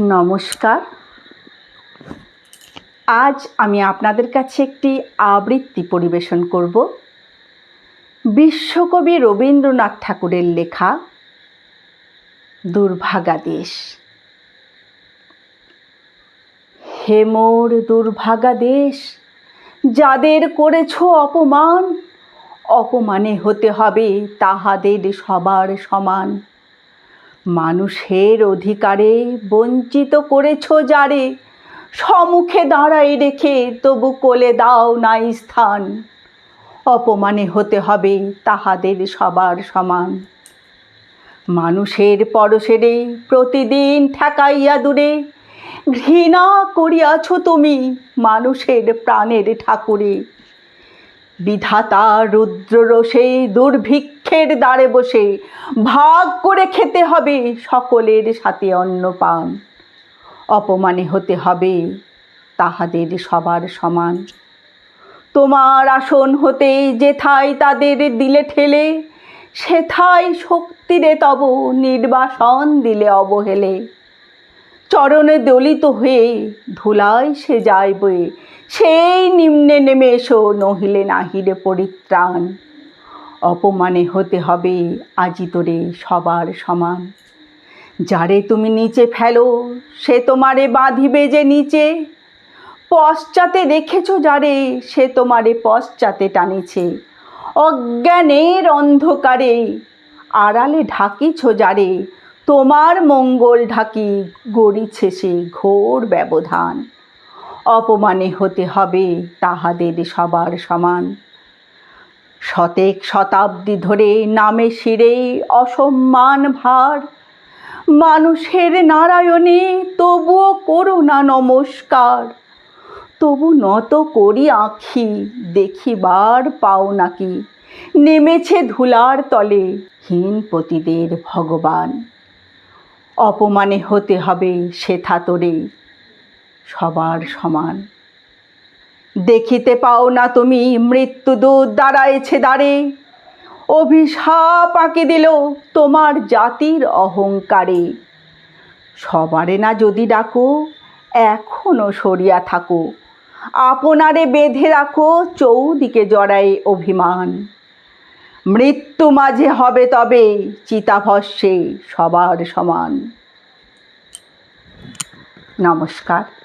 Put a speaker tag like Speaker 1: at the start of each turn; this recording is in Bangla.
Speaker 1: নমস্কার। আজ আমি আপনাদের কাছে একটি আবৃত্তি পরিবেশন করব। বিশ্বকবি রবীন্দ্রনাথ ঠাকুরের লেখা, দুর্ভাগা দেশ। হে দুর্ভাগা দেশ, যাদের করেছ অপমান, অপমানে হতে হবে তাহাদের সবার সমান। মানুষের অধিকারে বঞ্চিত করেছ যারে, সমুখে দাঁড়াই রেখে তবু কোলে দাও নাই স্থান। অপমানে হতে হবে তাহাদের সবার সমান। মানুষের পরশেরে প্রতিদিন ঠেকাইয়া দূরে, ঘৃণা করিয়াছ তুমি মানুষের প্রাণের ঠাকুরে। বিধাতা রুদ্ররোষে দুর্ভিক্ষের দ্বারে বসে ভাগ করে খেতে হবে সকলের সাথে অন্নপান। অপমানে হতে হবে তাহাদের সবার সমান। তোমার আসন হতে যেথায় তাদের দিলে ঠেলে, সেথায় শক্তিরে তব নির্বাসন দিলে অবহেলে। চরণে দলিত হয়ে ধুলায় সে যায় বয়ে সেই নিম্নে নেমে এসো নহিলে নাহিরে পরিত্রাণ। অপমানে হতে হবে, আজি তোরে সবার সমান। যারে তুমি নিচে ফেলো, সে তোমারে বাঁধিবে যে নিচে। পশ্চাতে রেখেছ যারে, সে তোমারে পশ্চাতে টানেছে। অজ্ঞানের অন্ধকারে আড়ালে ঢাকিছ যারে, তোমার মঙ্গল ঢাকি গড়িছে সে ঘোর ব্যবধান। অপমানে হতে হবে তাহাদের সবার সমান। শতেক শতাব্দী ধরে নামে শিরে অসম্মান ভার। মানুষের নারায়ণে তবুও করো না নমস্কার। তবু নত করি আঁখি দেখিবার পাও নাকি। নেমেছে ধুলার তলে হীনপতিদের ভগবান। অপমানে হতে হবে সেথা তোরে, সবার সমান। দেখিতে পাও না তুমি মৃত্যুদূত দাঁড়ায়েছে দাঁড়ে অভিশাপ আঁকে দিল তোমার জাতির অহংকারে। সবারে না যদি ডাকো, এখনও সরিয়া থাকো। আপনারে বেঁধে রাখো চৌদিকে জড়াই অভিমান। মৃত্যু মাঝে হবে তবে চিতাভস্যে সবার সমান। নমস্কার।